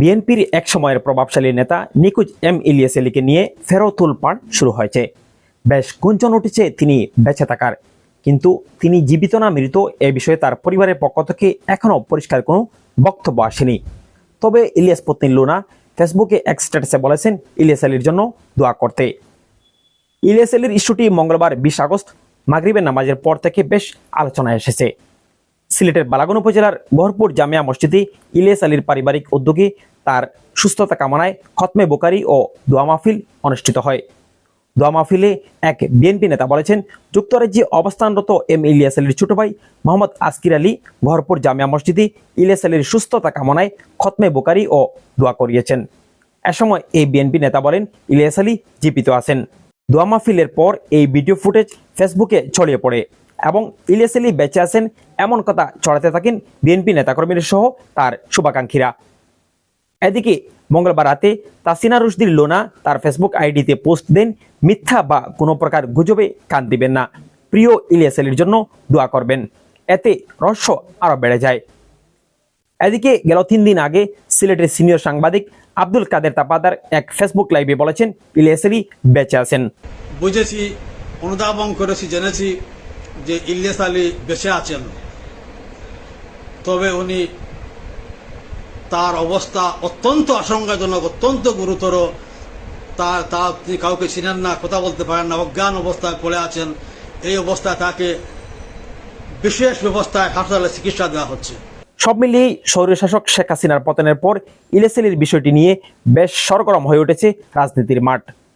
বিএনপির এক সময়ের প্রভাবশালী নেতা নিকুজ এম ইলিয়াস আলীকে নিয়ে ফেরতুল পাঠ শুরু হয়েছে। বেশ গুঞ্জন উঠেছে তিনি বেঁচে থাকার। কিন্তু তিনি জীবিত না মৃত এ বিষয়ে তার পরিবারের পক্ষ থেকে এখনও পরিষ্কার কোনো বক্তব্য আসেনি। তবে ইলিয়াস পত্নী লুনা ফেসবুকে এক স্ট্যাটাসে বলেছেন, ইলিয়াস আলীর জন্য দোয়া করতে। ইলিয়াস আলীর ইস্যুটি মঙ্গলবার বিশ আগস্ট মাগরিবের নামাজের পর থেকে বেশ আলোচনায় এসেছে। সিলেটের বালাগন উপজেলার গহরপুর জামিয়া মসজিদে ইলিয়াস আলীর পারিবারিক উদ্যোগে তার সুস্থতা কামনায় খতমে বোকারি ও দোয়া মাহফিল অনুষ্ঠিত হয়। দোয়া মাহফিলে এক বিএনপি নেতা বলেছেন, যুক্তরাজ্যে অবস্থানরত এম ইলিয়াস আলীর ছোট ভাই মোহাম্মদ আসকির আলী গহরপুর জামিয়া মসজিদে ইলিয়াস আলীর সুস্থতা কামনায় খতমে বোকারি ও দোয়া করিয়েছেন। এ সময় এই বিএনপি নেতা বলেন, ইলিয়াস আলী জীবিত আছেন। দোয়া মাহফিলের পর এই ভিডিও ফুটেজ ফেসবুকে ছড়িয়ে পড়ে। এবং ইলিয়াস আলী বেঁচে আছেন এমন কথা ছড়াতে থাকেন বিএনপি নেতাকর্মীরা সহ তার শুভাকাঙ্ক্ষীরা। এদিকে মঙ্গলবার রাতে তাসিনা রুশদির লোনা তার ফেসবুক আইডিতে পোস্ট দেন, মিথ্যা বা কোনো প্রকার গুজবে কান দিবেন না, প্রিয় ইলিয়াসলির জন্য দোয়া করবেন। এতে রহস্য আরও বেড়ে যায়। এদিকে গেল তিন দিন আগে সিলেটের সিনিয়র সাংবাদিক আব্দুল কাদের তাপাদার এক ফেসবুক লাইভে বলেছেন ইলিয়াস আলী বেঁচে আছেন। বুঝেছি, অনুধাবন করেছি, জেনেছি যে ইলিয়াস আলী বেঁচে আছেন, তবে উনি তার অবস্থা অত্যন্ত আশঙ্কাজনক, অত্যন্ত গুরুতর। তার তা তিনি কাউকে চিনেন না, কথা বলতে পারেন না, অজ্ঞান অবস্থায় পড়ে আছেন। এই অবস্থায় তাকে বিশেষ ব্যবস্থায় হাসপাতালে চিকিৎসা দেওয়া হচ্ছে। সব মিলিয়ে স্বৈরশাসক শেখ হাসিনার পতনের পর ইলিয়াস আলীর বিষয়টি নিয়ে বেশ সরগরম হয়ে উঠেছে রাজনীতির মাঠ।